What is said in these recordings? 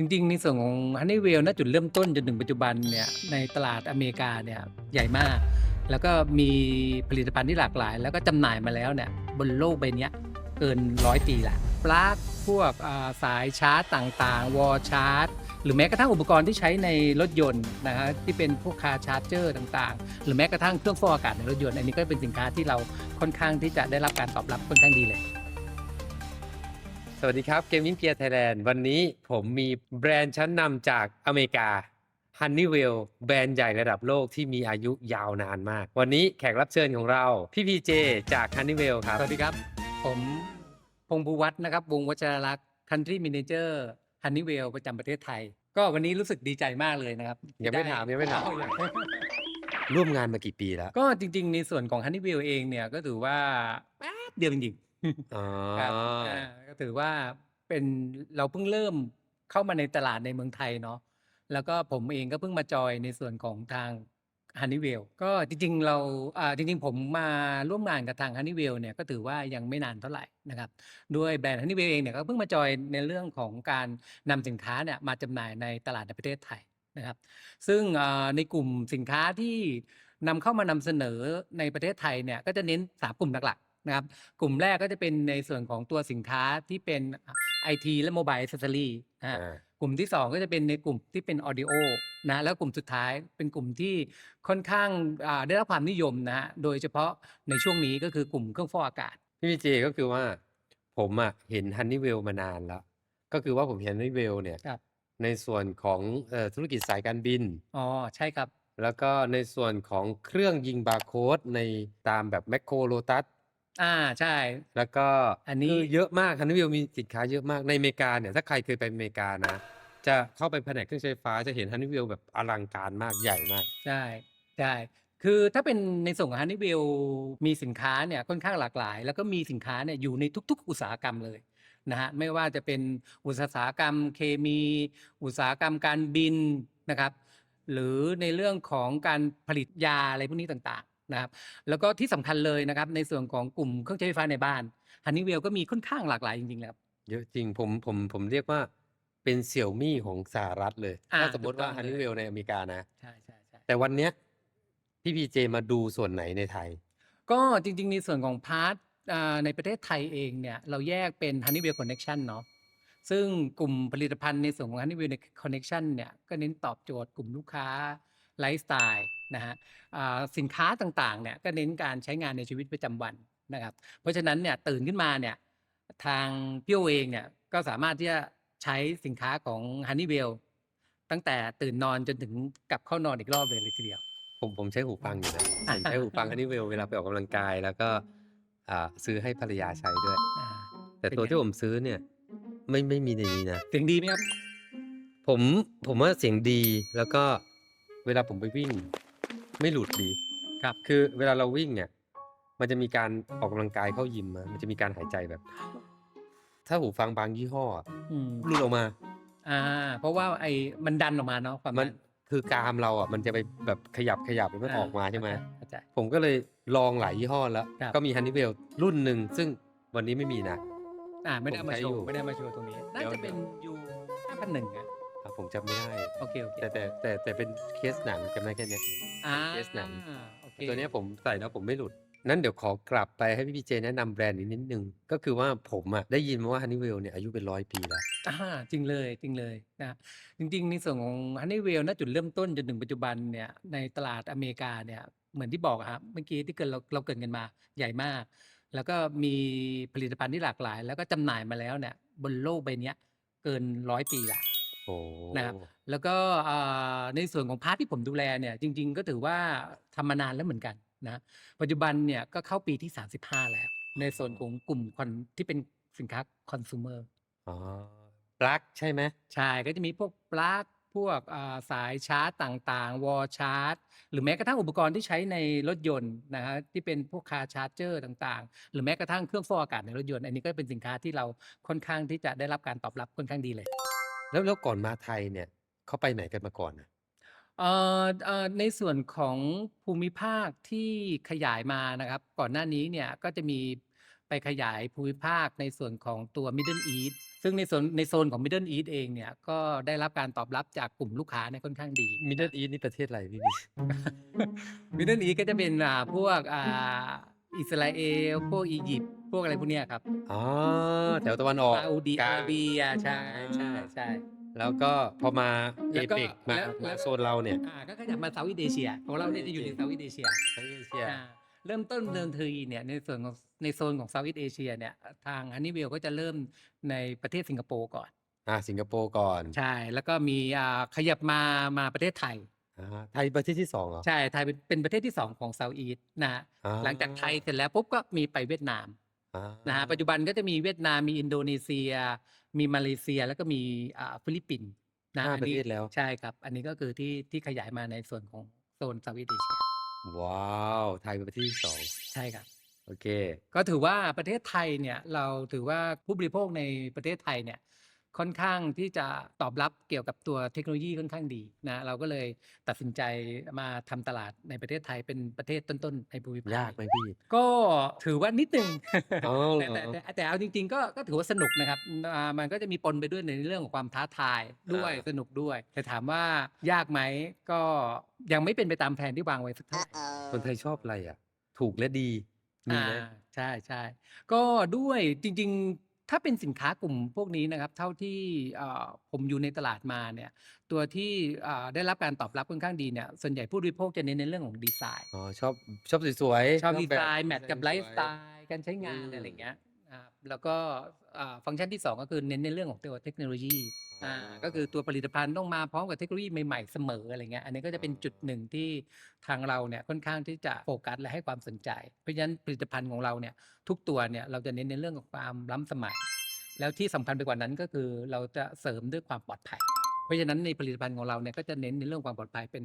จริงๆ ในส่วนของ Honeywell ณจุดเริ่มต้นจนถึงปัจจุบันเนี่ยในตลาดอเมริกาเนี่ยใหญ่มาก แล้วก็มีผลิตภัณฑ์ที่หลากหลาย แล้วก็จำหน่ายมาแล้วเนี่ยบนโลกใบเนี้ยเกินร้อยปีละปลั๊กพวกอ่าสายชาร์จต่างๆ วอลชาร์จ หรือแม้กระทั่งอุปกรณ์ที่ใช้ในรถยนต์นะฮะที่เป็นพวกคาร์ชาร์จเจอร์ต่างๆ หรือแม้กระทั่งเครื่องฟอกอากาศในรถยนต์อันนี้ก็เป็นสินค้าที่เราค่อนข้างที่จะได้รับการตอบรับค่อนข้างดีเลย สวัสดีครับเกมมิ่งเกียร์ไทยแลนด์วันนี้ผมมีแบรนด์ชั้นนำจากอเมริกา Honeywell แบรนด์ใหญ่ระดับโลกที่มีอายุยาวนานมาก วันนี้แขกรับเชิญของเรา พี่พีเจจาก Honeywell ครับ สวัสดีครับ ผมพงษ์ภูวัฒน์นะครับ วงศ์วัชรลักษณ์ Country Manager Honeywell ประจำประเทศไทย ก็วันนี้รู้สึกดีใจมากเลยนะครับยังไม่ด้ถามยังไม่ถามอ้วยังร่วมงานมากี่ปีแล้ว ก็จริง ๆ ในส่วนของ Honeywell เองเนี่ยก็ถือว่าแป๊บเดียวจริงๆ อ๋อ ครับอ่าก็ถือว่าเป็นเราเพิ่งเริ่มเข้ามาในตลาดในเมืองไทยเนาะ แล้วก็ผมเองก็เพิ่งมาจอยในส่วนของทาง Honeywell ก็จริง ๆ เรา อ่า จริง ๆ ผมมาร่วมงานกับทาง Honeywell เนี่ยก็ถือว่ายังไม่นานเท่าไหร่นะครับ ด้วยแบรนด์ Honeywell เองเนี่ยก็เพิ่งมาจอยในเรื่องของการนำสินค้าเนี่ยมาจำหน่ายในตลาดในประเทศไทยนะครับ ซึ่งอ่าในกลุ่มสินค้าที่นำเข้ามานำเสนอในประเทศไทยเนี่ยก็จะเน้นสามกลุ่มหลัก นะครับ กลุ่มแรกก็จะเป็นในส่วนของตัวสินค้าที่เป็นไอทีและโมบาย a c เซสซอรี่นะฮะอ่ากลุ่มที่ 2 ก็จะเป็นในกลุ่มที่เป็นออดิโอนะแล้วกลุ่มสุดท้ายเป็นกลุ่มที่ค่อนข้างอ่าได้รับความนิยมนะฮะโดยเฉพาะในช่วงนี้ก็คือกลุ่มเครื่องฟอกอากาศ พี่พีเจก็คือว่าผมอะเห็น Honeywell มานานแล้ว ก็คือว่าผมเห็น Honeywell เนี่ยครับ ในส่วนของเอ่อธุรกิจสายการบิน อ๋อใช่ครับ แล้วก็ในส่วนของเครื่องยิงบาร์โค้ดในตามแบบแมคโครโลตัส อ่าใช่ แล้วก็อันนี้ คือเยอะมากฮันนี่วิลมีสินค้าเยอะมากในอเมริกาเนี่ยถ้าใครเคยไปอเมริกานะ จะเข้าไปแผนกเครื่องใช้ไฟฟ้าจะเห็นฮันนี่วิลแบบอลังการมากใหญ่มาก ใช่ใช่คือถ้าเป็นในส่วนของ Honeywell มีสินค้าเนี่ยค่อนข้างหลากหลาย แล้วก็มีสินค้าเนี่ยอยู่ในทุก ๆ อุตสาหกรรมเลยนะฮะไม่ว่าจะเป็นอุตสาหกรรมเคมี อุตสาหกรรมการบินนะครับ หรือในเรื่องของการผลิตยาอะไรพวกนี้ต่างๆ นะครับแล้วก็ที่สำคัญเลยนะครับในส่วนของกลุ่มเครื่องใช้ไฟฟ้าในบ้าน Honeywell ก็มีค่อนข้างหลากหลายจริงๆแล้วเยอะจริงผมผมผมเรียกว่าเป็นเสี่ยวมี่ของสหรัฐเลยอ่าถ้าสมมติว่าถูกต้องฮันเลยนี่วิลในอเมริกานะใช่ใช่ใช่แต่วันเนี้ยพี่พีเจมาดูส่วนไหนในไทย ก็จริง ๆ ในส่วนของพาร์ทอ่าในประเทศไทยเองเนี่ยเราแยกเป็น Honeywell Connection เนาะซึ่งกลุ่มผลิตภัณฑ์ในส่วนของ Honeywell Connection เนี่ยก็เน้นตอบโจทย์กลุ่มลูกค้าไลฟ์สไตล์ นะฮะอ่าสินค้าต่างๆเนี่ยก็เน้นการใช้งานในชีวิตประจำวันนะครับ เพราะฉะนั้นเนี่ยตื่นขึ้นมาเนี่ยทางพี่โอเองเนี่ยก็สามารถที่จะใช้สินค้าของ Honeywell ตั้งแต่ตื่นนอนจนถึงกลับเข้านอนอีกรอบเลยเลยทีเดียว ผมผมใช้หูฟังอยู่นะผมใช้หูฟังฮันนี่วิลเวลาไปออกกำลังกาย แล้วก็อ่าซื้อให้ภรรยาใช้ด้วยอ่าแต่เป็นตัวไงที่ผมซื้อเนี่ยไม่ไม่มีในนี้นะเสียงดีไหมครับผมผมว่าเสียงดีแล้วก็เวลาผมไปวิ่ง ไม่หลุดดีครับ คือเวลาเราวิ่งเนี่ย มันจะมีการออกกำลังกายเข้ายิมมามันจะมีการหายใจแบบ ถ้าหูฟังบางยี่ห้ออะอืมหลุดออกมา อ่า เพราะว่าไอ้มันดันออกมาเนาะความมันคือกรามเราอะมันจะไปแบบขยับขยับแล้วมันออกมาใช่ไหมเข้าใจ ผมก็เลยลองหลายยี่ห้อแล้ว ครับ ก็มีฮันนี่เวลรุ่นหนึ่งซึ่งวันนี้ไม่มีนะ อ่าไม่ได้เอามาผมใช้โชอยู่ ว์ไม่ได้เอามาโชว์ตรงนี้ น่าเดี๋ยวจะเป็นยูห้าพันหนึ่งอะ อะผมจำไม่ได้ โอเค โอเคแต่แต่แต่แต่เป็นเคสหนังจำได้แค่เนี้ย อ่าเคสหนัง โอเคตัวเนี้ยผมใส่แล้วผมไม่หลุด นั้นเดี๋ยวขอกลับไปให้พี่พีเจแนะนำแบรนด์นี้นิดนึง ก็คือว่าผมอะได้ยินมาว่าฮันนี่เวลเนี่ยอายุเป็นร้อยปีแล้ว อ่าจริงเลยจริงเลยนะจริงๆ ในส่วนของ Honeywell ณจุดเริ่มต้นจนถึงปัจจุบันเนี่ยในตลาดอเมริกาเนี่ยเหมือนที่บอกอะครับเมื่อกี้ที่เกิดเราเราเกรินกันมาใหญ่มาก แล้วก็มีผลิตภัณฑ์ที่หลากหลาย แล้วก็จำหน่ายมาแล้วเนี่ยบนโลกใบเนี้ยเกินร้อยปีละโอ้ นะครับแล้วก็อ่าในส่วนของพาร์ทที่ผมดูแลเนี่ยจริง ๆ ก็ถือว่าทำมานานแล้วเหมือนกันนะปัจจุบันเนี่ยก็เข้าปีที่ 35 แล้ว ในส่วนของกลุ่มคอนที่เป็นสินค้าคอน sumer อ๋อปลั๊กใช่ไหมใช่ก็จะมีพวกปลั๊กพวกอ่าสายชาร์จต่างๆ วอลชาร์จ หรือแม้กระทั่งอุปกรณ์ที่ใช้ในรถยนต์นะฮะที่เป็นพวกคาร์ชาร์จเจอร์ต่างๆ หรือแม้กระทั่งเครื่องฟอกอากาศในรถยนต์ อันนี้ก็เป็นสินค้าที่เราค่อนข้างที่จะได้รับการตอบรับค่อนข้างดีเลย แล้ว แล้วก่อนมาไทยเนี่ย เขาไปไหนกันมาก่อนนะเอ่อ เอ่อ ในส่วนของภูมิภาคที่ขยายมานะครับ ก่อนหน้านี้เนี่ยก็จะมีไปขยายภูมิภาคในส่วนของตัว Middle East ซึ่งในโซนในโซนของ Middle East เองเนี่ย ก็ได้รับการตอบรับจากกลุ่มลูกค้าเนี่ยค่อนข้างดีมิดเดิลอีสนี่ประเทศอะไรพี่พี่ Middle East ก็จะเป็น อ่า พวก อ่า อิสราเอล พวกอียิปต์ พวกอะไรพวกเนี้ยครับอ๋อแถวตะวันออกซาอุดีกอาลางระเบียใช่ใช่ใช่ แล้วก็พอมาเอแล้วก็เปกมาแล้วแล้มาวโซนเราเนี่ยอ่าก็ขยับมาเซาท์อีสเอเชียของเราเนี่ยจะอยู่ในเซาท์อีสเอเชียเอเชียอ่าเริ่มต้นเดิมทีเนี่ยในส่วนของในโซนของเซาท์อีสเอเชียเนี่ยทางฮันนี่เวลก็จะเริ่มในประเทศสิงคโปร์ก่อน อ่าสิงคโปร์ก่อน ใช่ แล้วก็มีอ่าขยับมามาประเทศไทย อ่าไทยประเทศที่สองเหรอ ใช่ไทยเป็นเป็นประเทศที่2ของเซาท์อีสนะฮะอ่หลังจากไทยเสร็จแล้วปุ๊บก็มีไปเวียดนามอ่านะฮะปัจจุบันก็จะมีเวียดนามมีอินโดนีเซีย มีมาเลเซียแล้วก็มีอ่าฟิลิปปินส์นะห้าอันประนี้เทศแล้ว ใช่ครับ อันนี้ก็คือที่ที่ขยายมาในส่วนของโซนเซาท์อีสเอเชียว้าว ไทยเป็นประเทศที่สองใช่ครับ โอเค ก็ถือว่าประเทศไทยเนี่ยเราถือว่าผู้บริโภคในประเทศไทยเนี่ย ค่อนข้างที่จะตอบรับเกี่ยวกับตัวเทคโนโลยีค่อนข้างดีนะเราก็เลยตัดสินใจมาทำตลาดในประเทศไทยเป็นประเทศต้นๆในภูมิภาคยากไหมพี่ก็ถือว่านิดนึงอ๋อเหรแต่อแต่แต่แต่เอาจริง ๆ ก็ก็ถือว่าสนุกนะครับอ่ามันก็จะมีปนไปด้วยในเรื่องของความท้าทายด้วยอ่าสนุกด้วย แต่ถามว่ายากไหมก็ยังไม่เป็นไปตามแผนที่วางไว้สักเท่าไหร่คนไทยชอบอะไรอะ ถูกและดีมีไหมอ่าใช่ใช่ก็ด้วยจริง ๆ ถ้าเป็นสินค้ากลุ่มพวกนี้นะครับ เท่าที่เอ่อผมอยู่ในตลาดมาเนี่ยตัวที่เอ่อได้รับการตอบรับค่อนข้างดีเนี่ยส่วนใหญ่ผู้บริโภคจะเน้นในเรื่องของดีไซน์อ๋อชอบชอบสวยๆชอบดีแบบไซน์แมทกับไลฟ์สไตสวยล์การใช้งานอืมอะไรอย่างเงี้ย อ่าแล้วก็อ่าฟังก์ชันที่ 2 ก็คือเน้นในเรื่องของตัวเทคโนโลยีอ่าก็คือตัวผลิตภัณฑ์ต้องมาพร้อมกับเทคโนโลยีใหม่ๆเสมออะไรเงี้ยอันนี้ก็จะเป็นจุดหนึ่งที่ทางเราเนี่ยค่อนข้างที่จะโฟกัสและให้ความสนใจ เพราะฉะนั้นผลิตภัณฑ์ของเราเนี่ยทุกตัวเนี่ยเราจะเน้นในเรื่องของความล้ำสมัย แล้วที่สำคัญไปกว่านั้นก็คือเราจะเสริมด้วยความปลอดภัย เพราะฉะนั้นในผลิตภัณฑ์ของเราเนี่ยก็จะเน้นในเรื่องความปลอดภัยเป็น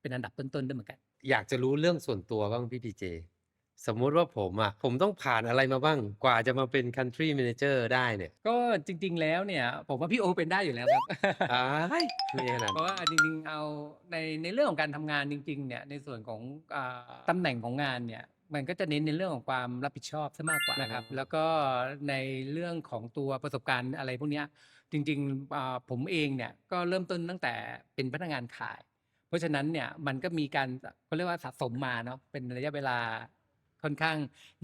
เป็นอันดับต้นๆด้วยเหมือนกัน อยากจะรู้เรื่องส่วนตัวบ้างพี่พีเจ สมมุติว่าผมอะผมต้องผ่านอะไรมาบ้าง กว่าจะมาเป็น country manager ได้เนี่ย ก็จริง ๆ แล้วเนี่ย ผมว่าพี่โอเป็นได้อยู่แล้วครับ อ้ายมีขนาดเพราะว่าจริงๆเอาในในเรื่องของการทำงานจริง ๆ เนี่ยในส่วนของอาตำแหน่งของงานเนี่ยมันก็จะเน้นในเรื่องของความรับผิดชอบซะมากกว่านะครับ แล้วก็ในเรื่องของตัวประสบการณ์อะไรพวกเนี้ยจริงๆอ่าผมเองเนี่ยก็เริ่มต้นตั้งแต่เป็นพนักงานขาย เพราะฉะนั้นเนี่ยมันก็มีการเขาเรียกว่าสะสมมาเนาะเป็นระยะเวลา ค่อนข้าง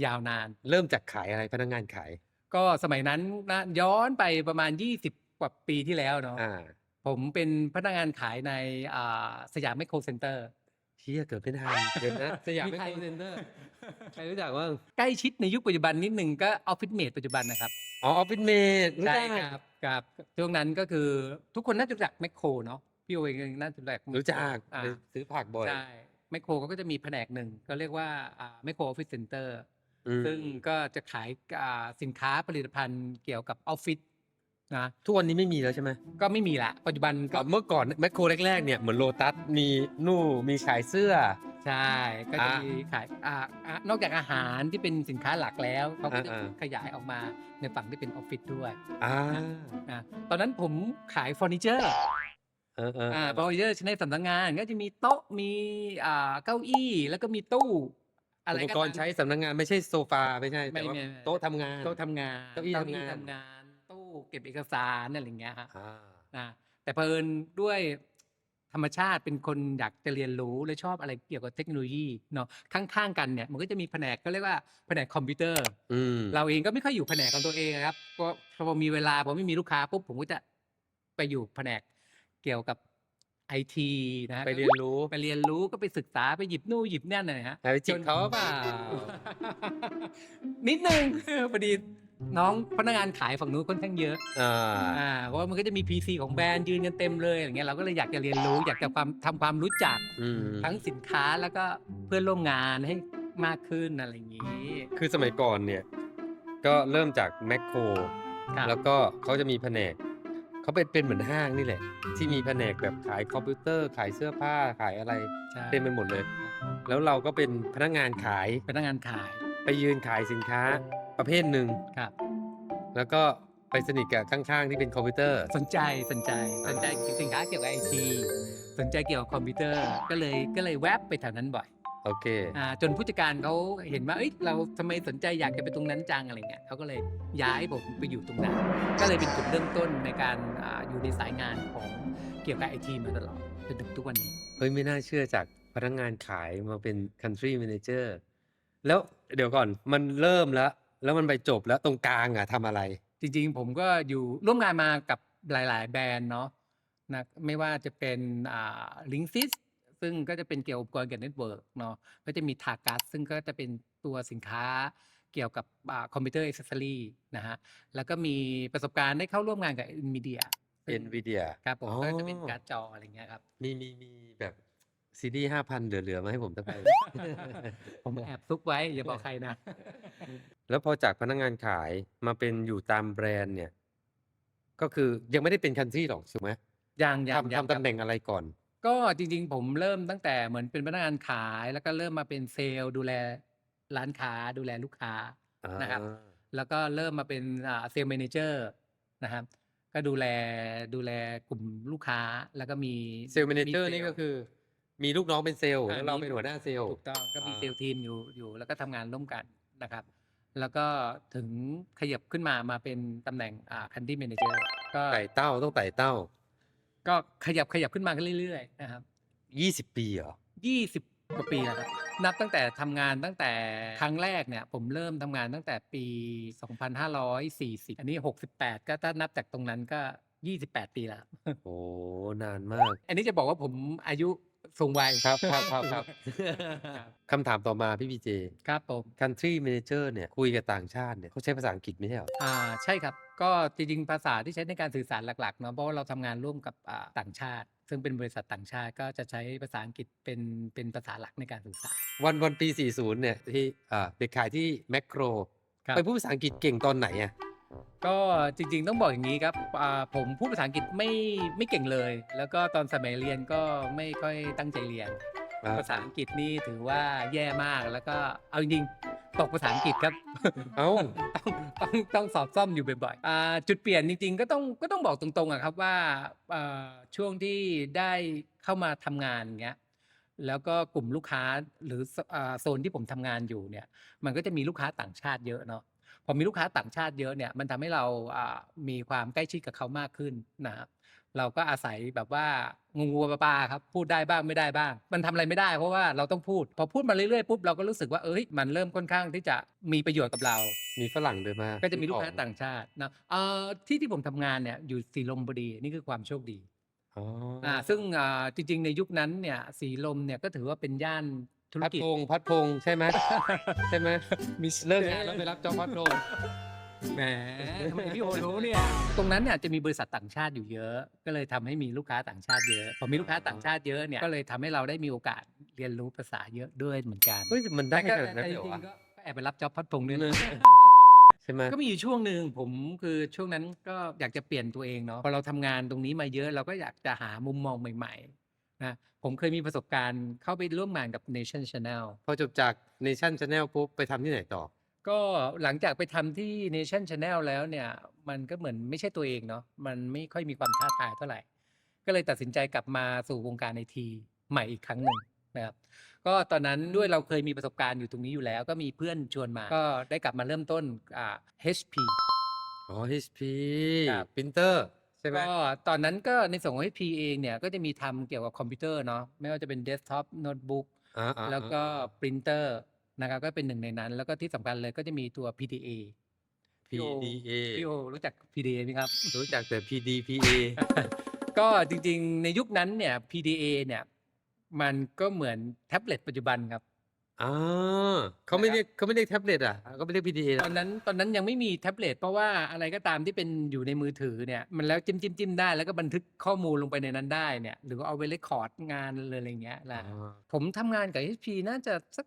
ยาวนาน เริ่มจากขายอะไรพนักงานขาย ก็สมัยนั้นนะย้อนไปประมาณ 20 กว่าปีที่แล้วเนาะอ่าผมเป็นพนักงานขายในอ่าสยามไมโครเซ็นเตอร์เชี่ยเกิดไม่ทันเดี๋ยวนะ สยามมีไม่ใครคอเซ็นเตอร์ ใครรู้จักบ้างใกล้ชิดในยุคปัจจุบันนิดนึงก็ออฟฟิศเมดปัจจุบันนะครับอ๋อออฟฟิศเมดรู้ใช่จักครับครับช่วงนั้นก็คือทุกคนน่าจะรู้จักแมคโครเนาะพี่โอเองน่าจะรู้จัก รู้จักอ่า ไปซื้อผักบ่อย ใช่ แมคโครเขาก็จะมีแผนกหนึ่งก็เรียกว่าแมคโครออฟฟิศเซ็นเตอร์อืมซึ่งก็จะขายอ่าสินค้าผลิตภัณฑ์เกี่ยวกับออฟฟิศนะทุกวันนี้ไม่มีแล้วใช่ไหมก็ไม่มีละปัจจุบันก็เมื่อก่อนแมคโครแรกๆเนี่ยเหมือนโลตัสมีนู่มีขายเสื้อ ใช่ ก็จะอ่ามีขายอ่าอ่านอกจากอาหารที่เป็นสินค้าหลักแล้วเขาก็จะอ่าขยายออกมาในฝั่งที่เป็นออฟฟิศด้วยอ่าอ่าตอนนั้นผมขายเฟอร์นิเจอร์เออเอออ่าเฟอร์นิเจอร์ในสำนักงานก็จะมีโต๊ะมีอ่าเก้าอี้ แล้วก็มีตู้ อะไรอุปก็กรณ์ตามใช้สำนักงานไม่ใช่โซฟาไม่ใช่ไม่แต่ว่าไม่ไม่ โต๊ะทำงาน โต๊ะทำงานเก้าอี้ทำงานทำงานตู้เก็บเอกสารอะไรอย่างเงี้ยฮะอ่านะแต่เพลินด้วยธรรมชาติเป็นคนอยากจะเรียนรู้และชอบอะไรเกี่ยวกับเทคโนโลยีเนาะข้างๆกันเนี่ยมันก็จะมีแผนกก็เรียกว่าแผนกคอมพิวเตอร์ อืมเราเองก็ไม่ค่อยอยู่แผนกของตัวเองอะครับก็พอมีเวลาผมไม่มีลูกค้าปุ๊บผมก็จะไปอยู่แผนก เกี่ยวกับไอทีนะฮะไปเรียนรู้ไปเรียนรู้ก็ไปศึกษาไปหยิบนู่นหยิบนั่นนะฮะไปจีบเขาเปล่า นิดนึงพอดีน้องพนักงานขายฝั่งนู้นค่อนข้างเยอะอ่าอ่าเพราะว่ามันก็จะมี PC ของแบรนด์ยืนกันเต็มเลยอย่างเงี้ยเราก็เลยอยากจะเรียนรู้อยากจะความทำความรู้จักอืมทั้งสินค้าแล้วก็เพื่อนร่วมงานให้มากขึ้นอะไรอย่างงี้ คือสมัยก่อนเนี่ย ก็เริ่มจากแมคโครครับแล้วก็เขาจะมีแผนก เขาเป็นเป็นเหมือนห้างนี่แหละ ที่มีแผนกแบบขายคอมพิวเตอร์ ขายเสื้อผ้าขายอะไรใช่เต็มไปหมดเลย แล้วเราก็เป็นพนักงานขายพนักงานขายไปยืนขายสินค้าประเภทหนึ่งครับ แล้วก็ไปสนิทกับข้างๆที่เป็นคอมพิวเตอร์ สนใจสนใจสนใจสินค้าเกี่ยวกับไอทีสนใจเกี่ยวกับคอมพิวเตอร์ก็เลยก็เลยแวบไปแถวนั้นบ่อย โอเคอ่าจนผู้จัดการเขาเห็นว่าเอ้ยเราทำไมสนใจอยากจะไปตรงนั้นจังอะไรเงี้ยเขาก็เลยย้ายผมไปอยู่ตรงนั้น ก็เลยเป็นจุดเริ่มต้นในการอาอยู่ในสายงานของเกี่ยวกับไอทีมาตลอดจนถึงทุกวันนี้เฮ้ยไม่น่าเชื่อจากพนักงานขายมาเป็น country manager แล้วเดี๋ยวก่อนมันเริ่มแล้ว แล้วมันไปจบแล้วตรงกลางอะทำอะไร จริงๆ ผมก็อยู่ร่วมงานมากับหลาย ๆ แบรนด์เนาะนะไม่ว่าจะเป็นอ่าลิงซิส ซึ่งก็จะเป็นเกี่ยวกับอุปกรณ์เกี่ยวกับเน็ตเวิร์กเนาะก็จะมีทากัสซึ่งก็จะเป็นตัวสินค้าเกี่ยวกับคอมพิวเตอร์อิสเซอรี่นะฮะแล้วก็มีประสบการณ์ได้เข้าร่วมงานกับ NVIDIA ซึ่ง NVIDIA ครับผมอ๋อก็จะเป็นการ์ดจออะไรเงี้ยครับมีมีมีแบบซีดีห้าพันเหลือๆมาให้ผมสักใบผมแอบซุกไว้อย่าบอกใครนะ แล้วพอจากพนักงานขายมาเป็นอยู่ตามแบรนด์เนี่ย ก็คือยังไม่ได้เป็น country หรอกถูกไหมยังยังทำยังทำตำแหน่งอะไรก่อน ก็จริง ๆ ผมเริ่มตั้งแต่เหมือนเป็นพนักงานขาย แล้วก็เริ่มมาเป็นเซลล์ดูแลร้านค้าดูแลลูกค้านะครับอ่าแล้วก็เริ่มมาเป็นเซลล์แมเนเจอร์นะครับ ก็ดูแลดูแลกลุ่มลูกค้าแล้วก็มีเซลล์แมเนเจอร์มีนี่ก็คือ มีลูกน้องเป็นเซลล์อ่าแล้วเรามีเป็นหัวหน้าเซลล์ถูกต้องก็มีอ่าเซลล์ทีมอยู่อยู่แล้วก็ทำงานร่วมกันนะครับ แล้วก็ถึงขยับขึ้นมามาเป็นตำแหน่งอ่าคันดี้แมเนเจอร์ก็ไต่เต้าต้องไต่เต้า ก็ขยับขยับขึ้นมาเรื่อยๆนะครับยี่สิบปีเหรอยี่สิบกว่าปีแล้วครับนับตั้งแต่ทำงานตั้งแต่ครั้งแรกเนี่ย ผมเริ่มทำงานตั้งแต่ปี 2540 อันนี้ 68 ก็ถ้านับจากตรงนั้นก็ 28 ปีแล้ว โอ้นานมาก อันนี้จะบอกว่าผมอายุ สูงวัยครับครับครับครับครับคำถามต่อมาพี่พีเจ ครับผม country manager เนี่ยคุยกับต่างชาติเนี่ยเขาใช้ภาษาอังกฤษไม่ใช่เหรออ่าใช่ครับ ก็จริงๆภาษาที่ใช้ในการสื่อสารหลักๆเนาะเพราะว่าเราทำงานร่วมกับอ่าต่างชาติ ซึ่งเป็นบริษัทต่างชาติก็จะใช้ภาษาอังกฤษเป็นเป็นภาษาหลักในการสื่อสาร วันวันปี 40 เนี่ยที่อ่าไปขายที่แมคโครครับ ไปพูดภาษาอังกฤษเก่งตอนไหนอะ ก็จริงๆต้องบอกอย่างนี้ครับอ่าผมพูดภาษาอังกฤษไม่ไม่เก่งเลย แล้วก็ตอนสมัยเรียนก็ไม่ค่อยตั้งใจเรียนอ่าภาษาอังกฤษนี่ถือว่าแย่มากแล้วก็เอาจริงๆตกภาษาอังกฤษครับ เอ้าต้องต้องต้องสอบซ่อมอยู่บ่อยๆอ่าจุดเปลี่ยนจริง ๆ ก็ต้องก็ต้องบอกตรงๆอะครับว่าอ่าช่วงที่ได้เข้ามาทำงานอย่างเงี้ยแล้วก็กลุ่มลูกค้าหรืออ่าโซนที่ผมทำงานอยู่เนี่ย มันก็จะมีลูกค้าต่างชาติเยอะเนาะพ อมีลูกค้าต่างชาติเยอะเนี่ยมันทำให้เราอ่ามีความใกล้ชิดกับเขามากขึ้นนะครับเราก็อาศัยแบบว่างูงูปลาปลาครับพูดได้บ้างไม่ได้บ้าง มันทำอะไรไม่ได้ เพราะว่าเราต้องพูด พอพูดมาเรื่อยๆปุ๊บเราก็รู้สึกว่าเอ้ยมันเริ่มค่อนข้างที่จะมีประโยชน์กับเรา มีฝรั่งเดินมาก็จะมีลูกค้าซื้อของต่างชาตินะเอ่อที่ที่ผมทำงานเนี่ยอยู่สีลมพอดีนี่คือความโชคดีอ๋อออ่าซึ่งอ่าจริงๆในยุคนั้นเนี่ยสีลมเนี่ยก็ถือว่าเป็นย่าน ธุรพัดกิจพงษ์พัดพงษ์ใช่ไหมใช่ไหมมีเลิกงานแล้วไปรับจอบพัดพงษ์แหมทำไมพี่โอรู้เนี่ย ตรงนั้นเนี่ยจะมีบริษัทต่างชาติอยู่เยอะ ก็เลยทำให้มีลูกค้าต่างชาติเยอะ พอมีลูกค้าต่างชาติเยอะเนี่ยก็เลยทำให้เราได้มีโอกาสเรียนรู้ภาษาเยอะด้วยเหมือนกันเฮ้ยมันได้แต่ขก็นาดนั้นแต่เลยจเหรอริงวะๆก็แอบไปรับจ็อบพัดพงษ์ด้วยนะ ใช่ไหม ก็มีอยู่ช่วงหนึ่งผมคือช่วงนั้นก็อยากจะเปลี่ยนตัวเองเนาะพอเราทำงานตรงนี้มาเยอะเราก็อยากจะหามุมมองใหม่ๆ นะผมเคยมีประสบการณ์เข้าไปร่วมงานกับ Nation Channel พอจบจาก Nation Channel ปุ๊บไปทำที่ไหนต่อ ก็หลังจากไปทำที่ Nation Channel แล้วเนี่ย มันก็เหมือนไม่ใช่ตัวเองเนาะมันไม่ค่อยมีความท้าทายเท่าไหร่ ก็เลยตัดสินใจกลับมาสู่วงการไอทีใหม่อีกครั้งหนึ่งนะครับก็ตอนนั้นด้วยเราเคยมีประสบการณ์อยู่ตรงนี้อยู่แล้ว ก็มีเพื่อนชวนมา ก็ได้กลับมาเริ่มต้นอ่า HP อ๋อ HP ครับปรินเตอร์ ใช่ไหม ก็ตอนนั้นก็ในส่วนของ HP เองเนี่ยก็จะมีทำเกี่ยวกับคอมพิวเตอร์เนาะไม่ว่าจะเป็นเดสก์ท็อปโน้ตบุ๊กอ่าอ่าแล้วก็อ่าปรินเตอร์นะครับก็เป็นหนึ่งในนั้น แล้วก็ที่สำคัญเลยก็จะมีตัว PDA พี่โอ PDA พี่โอรู้จัก PDA ไหมครับ รู้จักแต่ PDPA ก็จริงๆ ในยุคนั้นเนี่ย PDA เนี่ยมันก็เหมือนแท็บเล็ตปัจจุบันครับ อ่าเขาไม่เรียก เขาไม่เรียกแท็บเล็ตอะเขาไม่เรียก PDA ตอนนั้น ตอนนั้นยังไม่มีแท็บเล็ต เพราะว่าอะไรก็ตามที่เป็นอยู่ในมือถือเนี่ย มันแล้วจิ้ม จิ้ม จิ้มได้ แล้วก็บันทึกข้อมูลลงไปในนั้นได้เนี่ย หรือว่าเอาไว้เรคคอร์ดงานเลย อะไรเงี้ยแหละอ่าผมทำงานกับ HP น่าจะสัก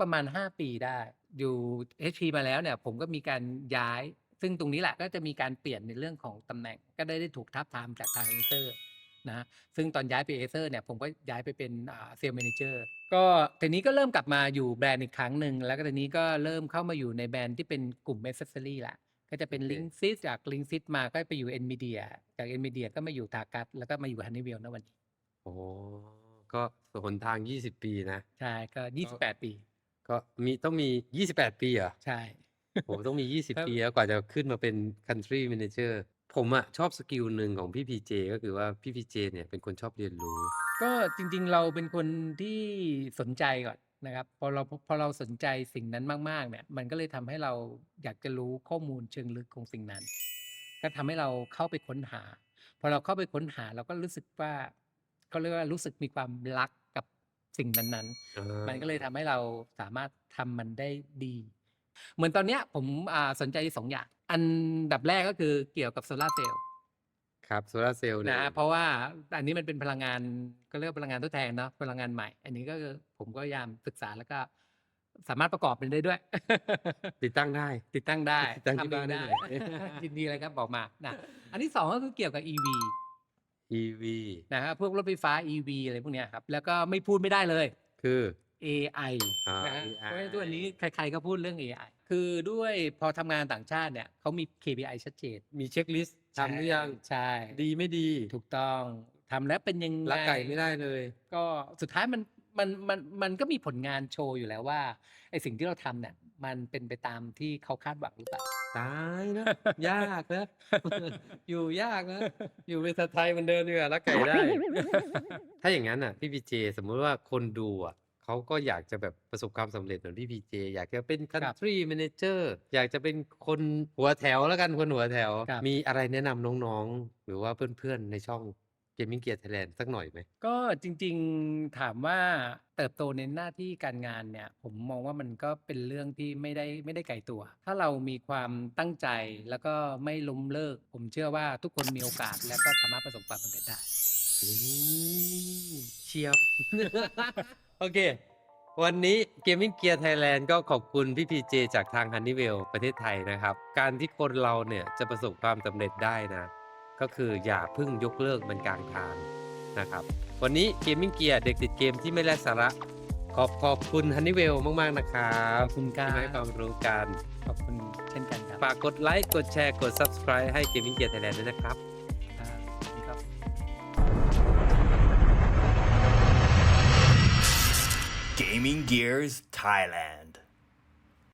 ประมาณ 5 ปีได้ อยู่ HP มาแล้วเนี่ย ผมก็มีการย้าย ซึ่งตรงนี้แหละก็จะมีการเปลี่ยนในเรื่องของตำแหน่ง ก็ได้ได้ถูกทับทามจากทางเอเซอร์นะซึ่งตอนย้ายไปเอเซอร์เนี่ยผมก็ย้ายไปเป็นเซลล์แมเนเจอร์ก็ทีนี้ก็เริ่มกลับมาอยู่แบรนด์อีกครั้งหนึ่งแล้วก็ทีนี้ก็เริ่มเข้ามาอยู่ในแบรนด์ที่เป็นกลุ่ม a อ c e s s o r y ละก็จะเป็นโอเคลิงซิสจากลิงซิสมาก็ไปอยู่ NVIDIA จาก NVIDIA ก็มาอยู่ทากัสแล้วก็มาอยู่ฮันนี่เวลนะวันนี้โอ้ก็หนทาง 20 ปีนะ ใช่ก็ 28 ปี ก็มีต้องมี 28 ปีเหรอ ใช่โหต้องมีครั20บปีแล้วกว่าจะขึ้นมาเป็น Country Manager ผมอะชอบสกิลหนึ่งของพี่พีเจ ก็คือว่าพี่พีเจเนี่ยเป็นคนชอบเรียนรู้ ก็จริงๆ เราเป็นคนที่สนใจก่อนนะครับ พอเราพอเราสนใจสิ่งนั้นมากๆ เนี่ย มันก็เลยทำให้เราอยากจะรู้ข้อมูลเชิงลึกของสิ่งนั้น ก็ทำให้เราเข้าไปค้นหา พอเราเข้าไปค้นหาเราก็รู้สึกว่าเขาเรียกว่ารู้สึกมีความรักกับสิ่งนั้นๆมันก็เลยทำให้เราสามารถทำมันได้ดี เหมือนตอนเนี้ยผมอ่าสนใจสองอย่าง อันดับแรกก็คือเกี่ยวกับโซลาร์เซลล์ครับโซลาร์เซลล์เนี่ยนะเพราะว่าอันนี้มันเป็นพลังงานก็เรียกว่าพลังงานทดแทนเนาะพลังงานใหม่ อันนี้ก็คือผมก็พยายามศึกษาแล้วก็ สามารถประกอบเป็นได้ด้วย ติดตั้งได้ ติดตั้งได้ติดตั้งที่ทำเอบ้านได้ เลย ยินดีเลยครับบอกมานะอันที่สองก็คือเกี่ยวกับ EV EV นะครับพวกรถไฟฟ้า EV อะไรพวกเนี้ยครับแล้วก็ไม่พูดไม่ได้เลย คือ AI อ่านะฮะ AI เพราะฉะนั้นตัวนนี้ใครๆก็พูดเรื่อง AI คือด้วยพอทำงานต่างชาติเนี่ยเขามี KPI ชัดเจนมีเช็คลิสต์ทำหรือยัง ใช่ ดีไม่ดีถูกต้องทำแล้วเป็นยังไง ลักไก่ไม่ได้เลย ก็สุดท้ายมันมันมันมันก็มีผลงานโชว์อยู่แล้วว่าไอสิ่งที่เราทำเนี่ยมันเป็นไปตามที่เขาคาดหวังหรือเปล่า ตายนะ ยากนะ อยู่ยากนะ อยู่เป็นสัตว์ไทยเหมันเดินเนีกว่ยลักไก่ได้ ถ้าอย่างนั้นอะพี่พีเจสมมุติว่าคนดูอะ เขาก็อยากจะแบบประสบความสำเร็จเหมือนพี่พีเจอยากจะเป็น country manager อยากจะเป็นคนหัวแถวแล้วกันคนหัวแถว ครับ มีอะไรแนะนำน้องๆ หรือว่าเพื่อนๆ ในช่อง Gaming Gear Thailand สักหน่อยไหม ก็จริงๆถามว่าเติบโตในหน้าที่การงานเนี่ย ผมมองว่ามันก็เป็นเรื่องที่ไม่ได้ไม่ได้ไกลตัว ถ้าเรามีความตั้งใจแล้วก็ไม่ล้มเลิก ผมเชื่อว่าทุกคนมีโอกาสและก็สามารถประสบความสำเร็จได้ อืมเชียบ โอเค วันนี้ Gaming Gear Thailand ก็ขอบคุณพี่พีเจจากทาง Honeywell ประเทศไทยนะครับ การที่คนเราเนี่ยจะประสบความสำเร็จได้นะ ก็คืออย่าเพิ่งยกเลิกมันกลางทางนะครับ วันนี้ Gaming Gear เด็กติดเกมที่ไม่แลกสาระ ขอบขอบคุณ Honeywell มากๆนะครับขอบคุณครับ ที่ให้ความรู้กัน ขอบคุณเช่นกันครับ ฝากกดไลค์ กดแชร์ กด Subscribe ให้ Gaming Gear Thailand ด้วยนะครับครับ Gaming Gears Thailand.